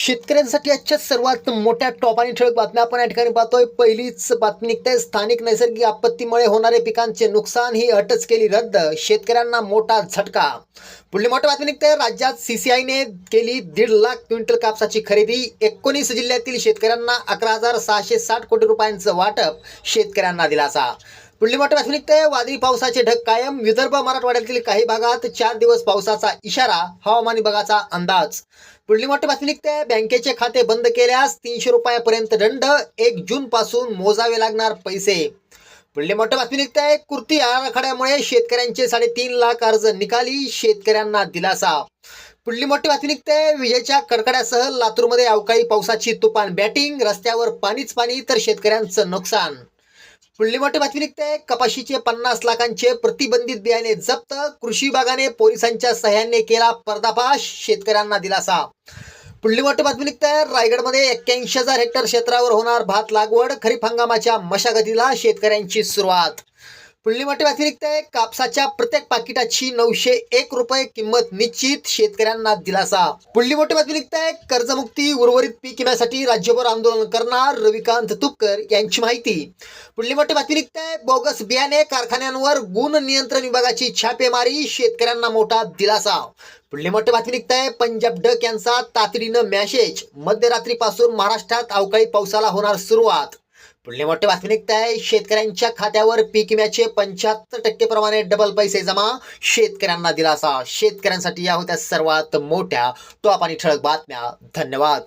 शेतकऱ्यांसाठी आजच्या सर्वात मोठ्या टॉप आणि ठळक बातम्या आपण या ठिकाणी पाहतोय. पहिलीच बातमी निघते. स्थानिक नैसर्गिक आपत्तीमुळे होणारे पिकांचे नुकसान ही अटच केली रद्द. शेतकऱ्यांना मोठा झटका. पुढली मोठी बातमी निघते. राज्यात सीसीआयने केली दीड लाख क्विंटल कापसाची खरेदी. एकोणीस जिल्ह्यातील शेतकऱ्यांना अकरा हजार सहाशे साठ कोटी रुपयांचं वाटप. शेतकऱ्यांना दिलासा. पुढली मोठी बातमी निघते वादळी पावसाचे ढग कायम. विदर्भ मराठवाड्यातील काही भागात चार दिवस पावसाचा इशारा हवामान विभागाचा अंदाज. पुढली मोठी बातमी निघते बँकेचे खाते बंद केल्यास तीनशे रुपयापर्यंत दंड एक जून पासून मोजावे लागणार पैसे. पुढली मोठी बातमी निघते कृती आराखड्यामुळे शेतकऱ्यांचे साडेतीन लाख अर्ज निकाली शेतकऱ्यांना दिलासा. पुढली मोठी बातमी निघते विजेच्या कडकड्यासह लातूरमध्ये अवकाळी पावसाची तुफान बॅटिंग रस्त्यावर पाणीच पाणी तर शेतकऱ्यांचं नुकसान. पुढली मोठी बातमी निघते. कपाशीचे पन्नास लाखांचे प्रतिबंधित बियाणे जप्त. कृषी विभागाने पोलिसांच्या सह्याने केला पर्दाफाश. शेतकऱ्यांना दिलासा. पुढली मोठी बातमी निघते. रायगडमध्ये एक्क्याऐंशी हजार हेक्टर क्षेत्रावर होणार भात लागवड. खरीप हंगामाच्या मशागतीला शेतकऱ्यांची सुरुवात. पुढली व्यतिरिक्त कापसाच्या प्रत्येक पाकिटाची नऊशे एक रुपये किंमत निश्चित शेतकऱ्यांना दिलासा. पुढली व्यतिरिक्त कर्जमुक्ती उर्वरित पीक विम्यासाठी राज्यभर आंदोलन करणार रविकांत तुपकर यांची माहिती. पुढली व्यतिरिक्त बोगस बियाणे कारखान्यांवर गुण नियंत्रण विभागाची छापेमारी शेतकऱ्यांना मोठा दिलासा. पुढली मोठी बातमी निघते पंजाब डक यांचा तातडीनं मॅसेज मध्यरात्रीपासून महाराष्ट्रात अवकाळी पावसाला होणार सुरुवात. पुढले मोठे बातमी आहे शेतकऱ्यांच्या खात्यावर पीक विम्याचे पंच्याहत्तर टक्के प्रमाणे डबल पैसे जमा. शेतकऱ्यांना दिलासा. शेतकऱ्यांसाठी या होत्या सर्वात मोठ्या टॉप आणि ठळक बातम्या. धन्यवाद.